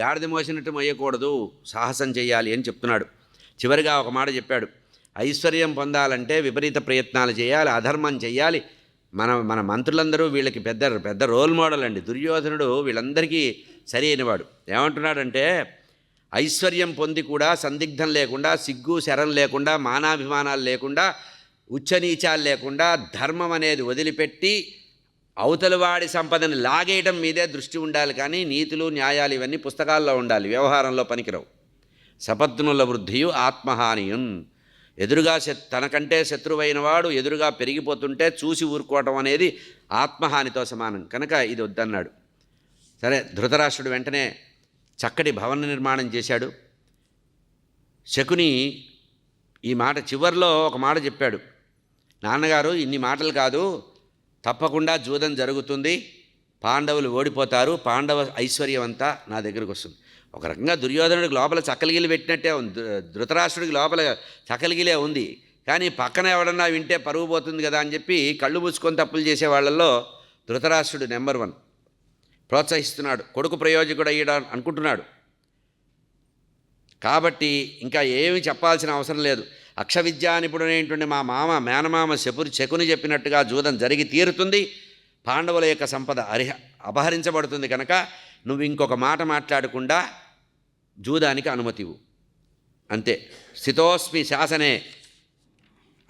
గాడిద మోసినట్టు మోయకూడదు సాహసం చేయాలి అని చెప్తున్నాడు. చివరిగా ఒక మాట చెప్పాడు. ఐశ్వర్యం పొందాలంటే విపరీత ప్రయత్నాలు చేయాలి అధర్మం చేయాలి. మన మన మంత్రులందరూ వీళ్ళకి పెద్ద పెద్ద రోల్ మోడల్ అండి. దుర్యోధనుడు వీళ్ళందరికీ సరి అయినవాడు ఏమంటున్నాడంటే ఐశ్వర్యం పొంది కూడా సందిగ్ధం లేకుండా సిగ్గు శరం లేకుండా మానాభిమానాలు లేకుండా ఉచ్చనీచాలు లేకుండా ధర్మం అనేది వదిలిపెట్టి అవతలవాడి సంపదని లాగేయడం మీదే దృష్టి ఉండాలి కానీ నీతులు న్యాయాలు ఇవన్నీ పుస్తకాల్లో ఉండాలి వ్యవహారంలో పనికిరావు. సపత్నుల వృద్ధియు ఆత్మహానియున్. ఎదురుగా తనకంటే శత్రువైన వాడు ఎదురుగా పెరిగిపోతుంటే చూసి ఊరుకోవటం అనేది ఆత్మహానితో సమానం. కనుక ఇది వద్దన్నాడు. సరే ధృతరాష్ట్రుడు వెంటనే చక్కటి భవన నిర్మాణం చేశాడు. శకుని ఈ మాట చివర్లో ఒక మాట చెప్పాడు. నాన్నగారు ఇన్ని మాటలు కాదు తప్పకుండా జూదం జరుగుతుంది. పాండవులు ఓడిపోతారు. పాండవ ఐశ్వర్యం అంతా నా దగ్గరకు వస్తుంది. ఒక రకంగా దుర్యోధనుడికి లోపల చక్కలిగిలి పెట్టినట్టే ఉంది. ధృతరాష్ట్రుడికి లోపల చక్కలిగిలే ఉంది. కానీ పక్కన ఎవడన్నా వింటే పరుగు పోతుంది కదా అని చెప్పి కళ్ళు మూసుకొని తప్పులు చేసే వాళ్ళల్లో ధృతరాష్ట్రుడు నెంబర్ వన్. ప్రోత్సహిస్తున్నాడు. కొడుకు ప్రయోజకుడు అయ్యడా అనుకుంటున్నాడు. కాబట్టి ఇంకా ఏమి చెప్పాల్సిన అవసరం లేదు. అక్ష విద్యా నిపుణుడైనటువంటి మా మామ మేనమామ శపురి శకుని చెప్పినట్టుగా జూదం జరిగి తీరుతుంది. పాండవుల యొక్క సంపద అరిహ అపహరించబడుతుంది కనుక నువ్వు ఇంకొక మాట మాట్లాడకుండా జూదానికి అనుమతి ఇవ్వు అంతే. స్థితోస్మి శాసనే.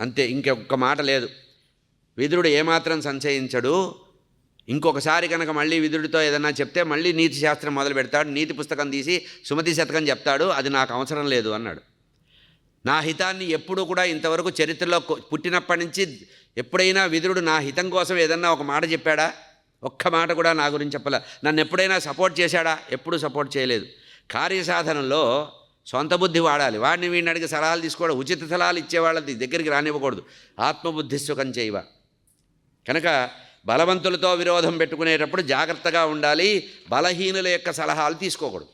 అంతే. ఇంకొక మాట లేదు. విదురుడు ఏమాత్రం సంశయించడు. ఇంకొకసారి కనుక మళ్ళీ విదురుడితో ఏదన్నా చెప్తే మళ్ళీ నీతి శాస్త్రం మొదలు పెడతాడు నీతి పుస్తకం తీసి సుమతి శతకం చెప్తాడు. అది నాకు అవసరం లేదు అన్నాడు. నా హితాన్ని ఎప్పుడూ కూడా ఇంతవరకు చరిత్రలో పుట్టినప్పటి నుంచి ఎప్పుడైనా విదురుడు నా హితం కోసం ఏదన్నా ఒక మాట చెప్పాడా? ఒక్క మాట కూడా నా గురించి చెప్పలే. నన్ను ఎప్పుడైనా సపోర్ట్ చేశాడా? ఎప్పుడూ సపోర్ట్ చేయలేదు. కార్యసాధనలో సొంత బుద్ధి వాడాలి. వాడిని వీడిని అడిగి సలహాలు తీసుకోవడం ఉచిత సలహాలు ఇచ్చేవాళ్ళది దగ్గరికి రానివ్వకూడదు. ఆత్మబుద్ధి సుఖం చేయవ? కనుక బలవంతులతో విరోధం పెట్టుకునేటప్పుడు జాగ్రత్తగా ఉండాలి. బలహీనుల యొక్క సలహాలు తీసుకోకూడదు.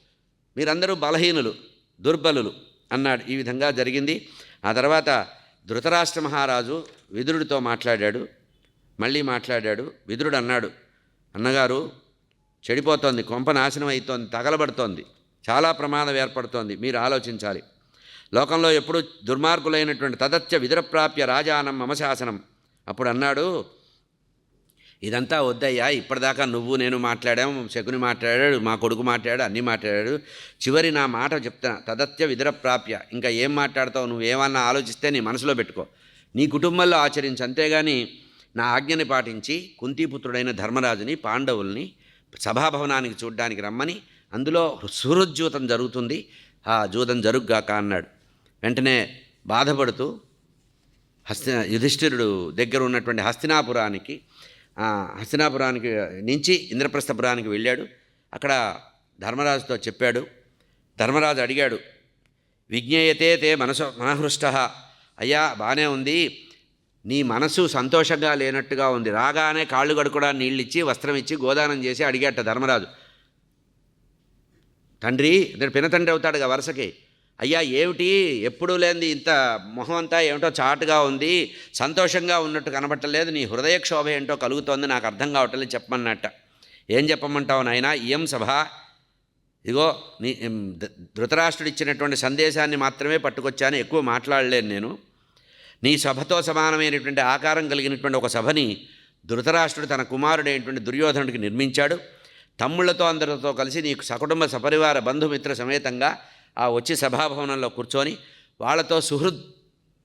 మీరందరూ బలహీనులు దుర్బలులు. అన్నాడు. ఈ విధంగా జరిగింది. ఆ తర్వాత ధృతరాష్ట్ర మహారాజు విదురుడితో మాట్లాడాడు. మళ్ళీ మాట్లాడాడు. విదురుడు అన్నాడు అన్నగారు చెడిపోతోంది కొంప నాశనం అవుతోంది తగలబడుతోంది చాలా ప్రమాదం ఏర్పడుతోంది మీరు ఆలోచించాలి. లోకంలో ఎప్పుడు దుర్మార్గులైనటువంటి తదత్య విదురప్రాప్య రాజానం మమశాసనం. అప్పుడు అన్నాడు ఇదంతా వద్దయ్యా ఇప్పటిదాకా నువ్వు నేను మాట్లాడాము శకుని మాట్లాడాడు మా కొడుకు మాట్లాడాడు అన్నీ మాట్లాడాడు. చివరి నా మాట చెప్తా తదత్య విదుర ప్రాప్య ఇంకా ఏం మాట్లాడతావు నువ్వు ఏమన్నా ఆలోచిస్తే నీ మనసులో పెట్టుకో. నీ కుటుంబంలో ఆచరించు అంతేగాని నా ఆజ్ఞని పాటించి కుంతీపుత్రుడైన ధర్మరాజుని పాండవుల్ని సభాభవనానికి చూడ్డానికి రమ్మని అందులో సుహృజ్యూతం జరుగుతుంది. ఆ జూతం జరుగ్గాక అన్నాడు. వెంటనే బాధపడుతూ హస్తి యుధిష్ఠిరుడు దగ్గర ఉన్నటువంటి హస్తినాపురానికి హస్తినాపురానికి నుంచి ఇంద్రప్రస్థపురానికి వెళ్ళాడు. అక్కడ ధర్మరాజుతో చెప్పాడు. ధర్మరాజు అడిగాడు విజ్ఞేయతే తే మనసు మనహృష్ట. అయ్యా బాగానే ఉంది. నీ మనసు సంతోషంగా లేనట్టుగా ఉంది. రాగానే కాళ్ళు కడుకోవడానికి నీళ్ళు ఇచ్చి వస్త్రం ఇచ్చి గోదానం చేసి అడిగాట ధర్మరాజు. తండ్రి ఇతడు పినతండ్రి అవుతాడుగా వరుసకి. అయ్యా ఏమిటి? ఎప్పుడూ లేనిది ఇంత మొహం అంతా ఏమిటో చాటుగా ఉంది సంతోషంగా ఉన్నట్టు కనబట్టలేదు నీ హృదయ క్షోభ ఏంటో కలుగుతోంది నాకు అర్థం కావట్లేదు చెప్పమన్నట్ట. ఏం చెప్పమంటావు నాయన? ఇయం సభ. ఇదిగో నీ ధృతరాష్ట్రుడు ఇచ్చినటువంటి సందేశాన్ని మాత్రమే పట్టుకొచ్చాను ఎక్కువ మాట్లాడలేను నేను. నీ సభతో సమానమైనటువంటి ఆకారం కలిగినటువంటి ఒక సభని ధృతరాష్ట్రుడు తన కుమారుడైనటువంటి దుర్యోధనుడికి నిర్మించాడు. తమ్ముళ్ళతో అందరితో కలిసి నీకు సకుటుంబ సపరివార బంధుమిత్ర సమేతంగా ఆ వచ్చి సభాభవనంలో కూర్చొని వాళ్ళతో సుహృద్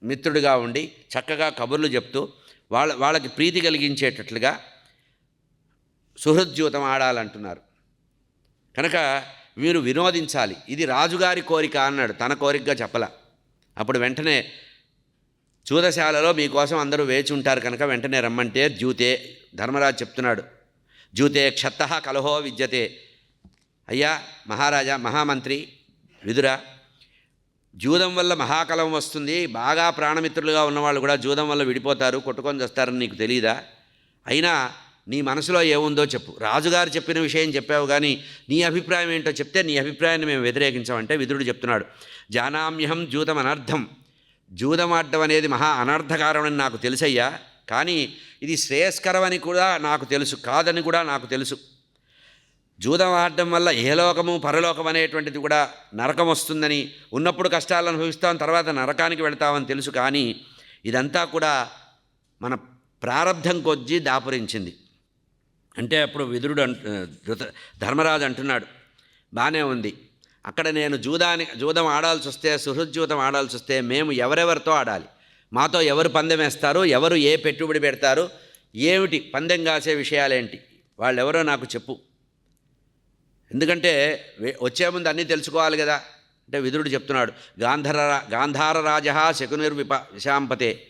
మిత్రుడిగా ఉండి చక్కగా కబుర్లు చెప్తూ వాళ్ళ వాళ్ళకి ప్రీతి కలిగించేటట్లుగా సుహృద్యూతం ఆడాలంటున్నారు. కనుక మీరు వినోదించాలి. ఇది రాజుగారి కోరిక అన్నాడు. తన కోరికగా చెప్పల. అప్పుడు వెంటనే చూదశాలలో మీకోసం అందరూ వేచి ఉంటారు కనుక వెంటనే రమ్మంటే జ్యూతే ధర్మరాజు చెప్తున్నాడు. జ్యూతే క్షత్త కలహో విద్యతే. అయ్యా మహారాజా మహామంత్రి విదురా జూదం వల్ల మహాకలం వస్తుంది. బాగా ప్రాణమిత్రులుగా ఉన్నవాళ్ళు కూడా జూదం వల్ల విడిపోతారు కొట్టుకొని వస్తారని నీకు తెలియదా అయినా నీ మనసులో ఏముందో చెప్పు. రాజుగారు చెప్పిన విషయం చెప్పావు కానీ నీ అభిప్రాయం ఏంటో చెప్తే నీ అభిప్రాయాన్ని మేము వ్యతిరేకించామంటే విదురుడు చెప్తున్నాడు. జానామ్యహం జూతం అనర్థం జూదం ఆడడం అనేది మహా అనర్థకారమని నాకు తెలుసయ్యా. కానీ ఇది శ్రేయస్కరమని కూడా నాకు తెలుసు కాదని కూడా నాకు తెలుసు. జూదం ఆడడం వల్ల ఏలోకము పరలోకం అనేటువంటిది కూడా నరకం వస్తుందని ఉన్నప్పుడు కష్టాలు అనుభవిస్తాం తర్వాత నరకానికి వెళ్తామని తెలుసు కానీ ఇదంతా కూడా మన ప్రారంధం కొద్దీ దాపురించింది. అంటే అప్పుడు విదురుడు అంటు ధర్మరాజు అంటున్నాడు బాగానే ఉంది. అక్కడ నేను జూదాని జూదం ఆడాల్సి వస్తే సుహృద్జూతం ఆడాల్సి వస్తే మేము ఎవరెవరితో ఆడాలి? మాతో ఎవరు పందెం వేస్తారు? ఎవరు ఏ పెట్టుబడి పెడతారు? ఏమిటి పందెం కాసే విషయాలేంటి? వాళ్ళెవరో నాకు చెప్పు. ఎందుకంటే వచ్చే ముందు అన్నీ తెలుసుకోవాలి కదా. అంటే విదురుడు చెప్తున్నాడు గాంధర గాంధార రాజ శకునిర్విప విశాంపతే.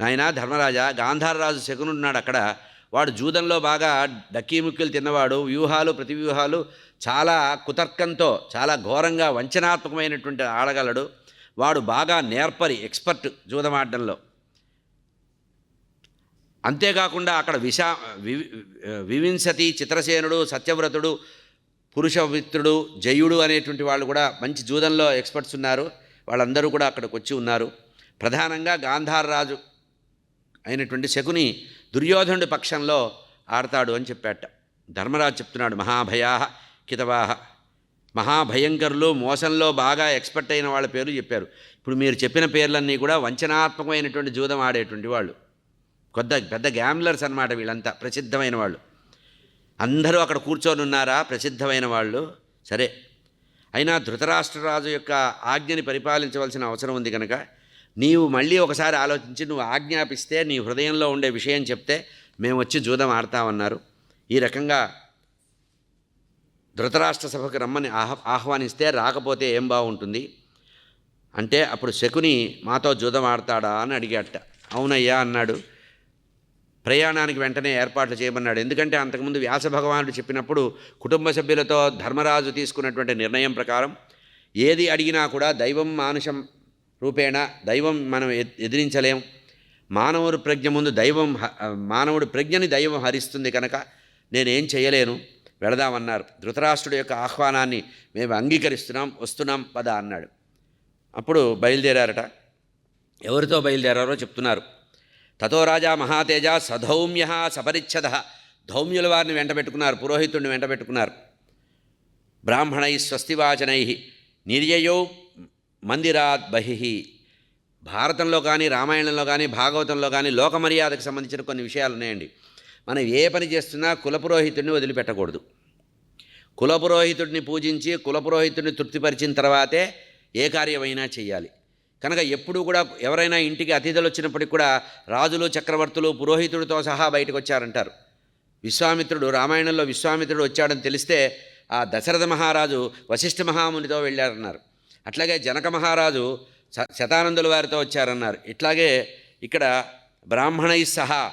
నాయన ధర్మరాజా గాంధారరాజు శకునున్నాడు అక్కడ. వాడు జూదంలో బాగా డక్కీముక్కీలు తిన్నవాడు. వ్యూహాలు ప్రతి వ్యూహాలు చాలా కుతర్కంతో చాలా ఘోరంగా వంచనాత్మకమైనటువంటి ఆడగలడు. వాడు బాగా నేర్పరి ఎక్స్పర్ట్ జూదం ఆడడంలో అంతేకాకుండా అక్కడ విశా వి- వివింశతి చిత్రసేనుడు సత్యవ్రతుడు పురుషమిత్రుడు జయుడు అనేటువంటి వాళ్ళు కూడా మంచి జూదంలో ఎక్స్పర్ట్స్ ఉన్నారు. వాళ్ళందరూ కూడా అక్కడికి వచ్చి ఉన్నారు. ప్రధానంగా గాంధారరాజు అయినటువంటి శకుని దుర్యోధనుడి పక్షంలో ఆడతాడు అని చెప్పాట. ధర్మరాజు చెప్తున్నాడు మహాభయా కితవాహ. మహాభయంకరులు మోసంలో బాగా ఎక్స్పర్ట్ అయిన వాళ్ళ పేర్లు చెప్పారు. ఇప్పుడు మీరు చెప్పిన పేర్లన్నీ కూడా వంచనాత్మకమైనటువంటి జూదం ఆడేటువంటి వాళ్ళు. కొద్ద పెద్ద గ్యామ్లర్స్ అన్నమాట వీళ్ళంతా ప్రసిద్ధమైన వాళ్ళు. అందరూ అక్కడ కూర్చొని ఉన్నారా? ప్రసిద్ధమైన వాళ్ళు. సరే. అయినా ధృతరాష్ట్రరాజు యొక్క ఆజ్ఞని పరిపాలించవలసిన అవసరం ఉంది కనుక నీవు మళ్ళీ ఒకసారి ఆలోచించి నువ్వు ఆజ్ఞాపిస్తే నీ హృదయంలో ఉండే విషయం చెప్తే మేము వచ్చి జూదం ఆడతామన్నారు. ఈ రకంగా ధృతరాష్ట్ర సభకు రమ్మని ఆహ ఆహ్వానిస్తే రాకపోతే ఏం బాగుంటుంది అంటే అప్పుడు శకుని మాతో జూదం ఆడతాడా అని అడిగాట. అవునయ్యా అన్నాడు. ప్రయాణానికి వెంటనే ఏర్పాట్లు చేయమన్నాడు. ఎందుకంటే అంతకుముందు వ్యాస భగవానుడు చెప్పినప్పుడు కుటుంబ సభ్యులతో ధర్మరాజు తీసుకున్నటువంటి నిర్ణయం ప్రకారం ఏది అడిగినా కూడా దైవం మానుషం రూపేణ దైవం మనం ఎదిరించలేం. మానవుడు ప్రజ్ఞ ముందు దైవం హ- మానవుడి ప్రజ్ఞని దైవం హరిస్తుంది కనుక నేనేం చేయలేను. వెళదామన్నారు. ధృతరాష్ట్రుడి యొక్క ఆహ్వానాన్ని మేము అంగీకరిస్తున్నాం వస్తున్నాం పద అన్నాడు. అప్పుడు బయలుదేరారట. ఎవరితో బయలుదేరారో చెప్తున్నారు. తతో రాజా మహాతేజ సధౌమ్య సపరిచ్ఛద. ధౌమ్యుల వారిని వెంటబెట్టుకున్నారు పురోహితుడిని వెంటబెట్టుకున్నారు బ్రాహ్మణై స్వస్తివాచనై. నిర్యయో మందిరాత్ బహి. భారతంలో కానీ రామాయణంలో కానీ భాగవతంలో కానీ లోకమర్యాదకు సంబంధించిన కొన్ని విషయాలు ఉన్నాయండి. మనం ఏ పని చేస్తున్నా కులపురోహితుడిని వదిలిపెట్టకూడదు. కులపురోహితుడిని పూజించి కులపురోహితుడిని తృప్తిపరిచిన తర్వాతే ఏ కార్యమైనా చేయాలి కనుక ఎప్పుడూ కూడా ఎవరైనా ఇంటికి అతిథులు వచ్చినప్పటికి కూడా రాజులు చక్రవర్తులు పురోహితుడితో సహా బయటకు వచ్చారంటారు. విశ్వామిత్రుడు రామాయణంలో విశ్వామిత్రుడు వచ్చాడని తెలిస్తే ఆ దశరథ మహారాజు వశిష్ఠ మహామునితో వెళ్ళారన్నారు. అట్లాగే జనక మహారాజు శతానందుల వారితో వచ్చారన్నారు. ఇట్లాగే ఇక్కడ బ్రాహ్మణై సహా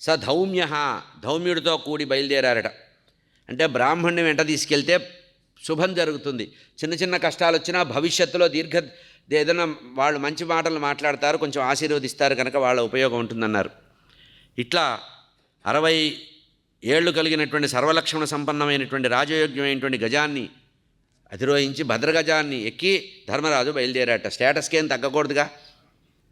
స ధౌమ్య ధౌమ్యుడితో కూడి బయలుదేరారట. అంటే బ్రాహ్మణ్ణి వెంట తీసుకెళ్తే శుభం జరుగుతుంది. చిన్న చిన్న కష్టాలు వచ్చినా భవిష్యత్తులో దీర్ఘ ఏదైనా వాళ్ళు మంచి మాటలు మాట్లాడతారు కొంచెం ఆశీర్వదిస్తారు కనుక వాళ్ళ ఉపయోగం ఉంటుందన్నారు. ఇట్లా అరవై ఏళ్ళు కలిగినటువంటి సర్వలక్షణ సంపన్నమైనటువంటి రాజయోగ్యమైనటువంటి గజాన్ని అధిరోహించి భద్రగజాన్ని ఎక్కి ధర్మరాజు బయలుదేరాట. స్టేటస్కి ఏం తగ్గకూడదుగా?